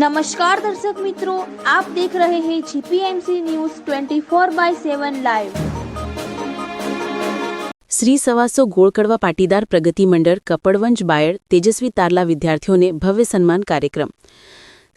નમસ્કાર દર્શક મિત્રો આપ દેખ રહે હૈ GPMC news 24 by 7 live Shri Savaso Golakadva Patidar પ્રગતિ મંડળ કપડવંજ બાયડ તેજસ્વી તારલા વિદ્યાર્થીઓને ભવ્ય સન્માન કાર્યક્રમ.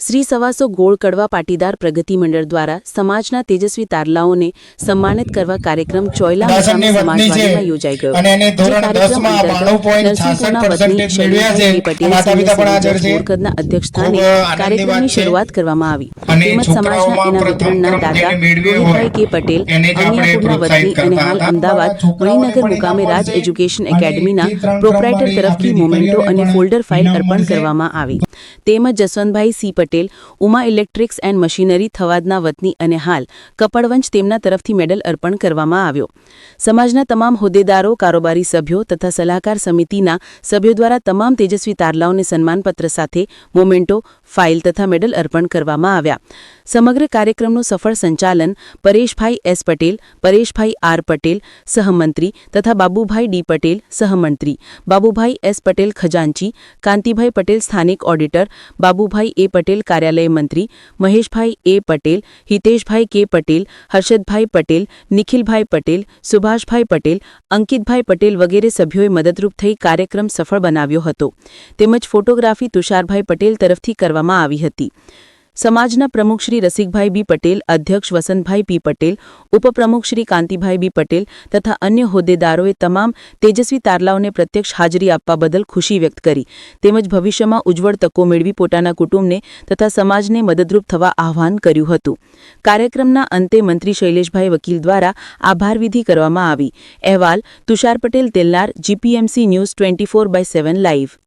શ્રી સવાસો ગોળ કડવા પાટીદાર પ્રગતિ મંડળ દ્વારા સમાજના તેજસ્વી તારલાઓને સન્માનિત કરવા કાર્યક્રમ ચોયલા સમાજવાડીમાં યોજાઈ ગયો. અને એને જે ધોરણ કાર્યક્રમ 10 માં અંતર્ગત 92.66% નરસિંહપુરના વતની મેળવ્યા છે. શૈલેષભાઈ માતા પિતા પણ હાજર છે. ગોળકદના અધ્યક્ષ સ્થાને કાર્યક્રમની શરૂઆત કરવામાં આવી. તેમજ સમાજના એના વિતરણના દાતા જેને કે પટેલ જ વતની અને હાલ અમદાવાદ મણિનગર મુકામે રાજ એજ્યુકેશન એકેડમીના પ્રોપ્રાઇટર તરફથી મોમેન્ટો અને ફોલ્ડર ફાઇલ અર્પણ કરવામાં આવી. તેમજ Jaswantbhai C Patel, Uma electrics and machinery થવાદના વતની અને હાલ કપડવંશ તેમના તરફથી મેડલ અર્પણ કરવામાં આવ્યો. સમાજના તમામ હોદ્દેદારો, કારોબારી સભ્યો તથા સલાહકાર સમિતિના સભ્યો દ્વારા તમામ તેજસ્વી તારલાઓને સન્માનપત્ર સાથે મોમેન્ટો, ફાઇલ તથા મેડલ અર્પણ કરવામાં આવ્યા. સમગ્ર કાર્યક્રમનું સફળ સંચાલન પરેશભાઈ એસ પટેલ, પરેશભાઈ આર પટેલ, સહમંત્રી તથા બાબુભાઈ ડી પટેલ, સહમંત્રી. બાબુભાઈ એસ પટેલ ખજાનચી, કાંતિભાઈ પટેલ સ્થાનિક ઓડિટર, બાબુભાઈ એ પટેલ કાર્યાલય મંત્રી, મહેશભાઈ એ પટેલ, હિતેશભાઈ કે પટેલ, હર્ષદભાઈ પટેલ, નિખિલભાઈ પટેલ, સુભાષભાઈ પટેલ, અંકિતભાઈ પટેલ વગેરે સભ્યોએ મદદરૂપ થઈ કાર્યક્રમ સફળ બનાવ્યો હતો. તેમજ ફોટોગ્રાફી તુષારભાઈ પટેલ તરફથી કરવામાં આવી હતી. સમાજના પ્રમુખ શ્રી રસિકભાઈ બી પટેલ, અધ્યક્ષ વસંતભાઈ પી પટેલ, ઉપપ્રમુખ શ્રી કાંતિભાઈ બી પટેલ તથા અન્ય હોદ્દેદારોએ તમામ તેજસ્વી તારલાઓને પ્રત્યક્ષ હાજરી આપવા બદલ ખુશી વ્યક્ત કરી. તેમજ ભવિષ્યમાં ઉજ્જવળ તકો મેળવી પોતાના કુટુંબને તથા સમાજને મદદરૂપ થવા આહવાન કર્યું હતું. કાર્યક્રમના અંતે મંત્રી શૈલેષભાઈ વકીલ દ્વારા આભારવિધિ કરવામાં આવી. અહેવાલ, Tushar Patel, Telnar, GPMC news twenty by seven live.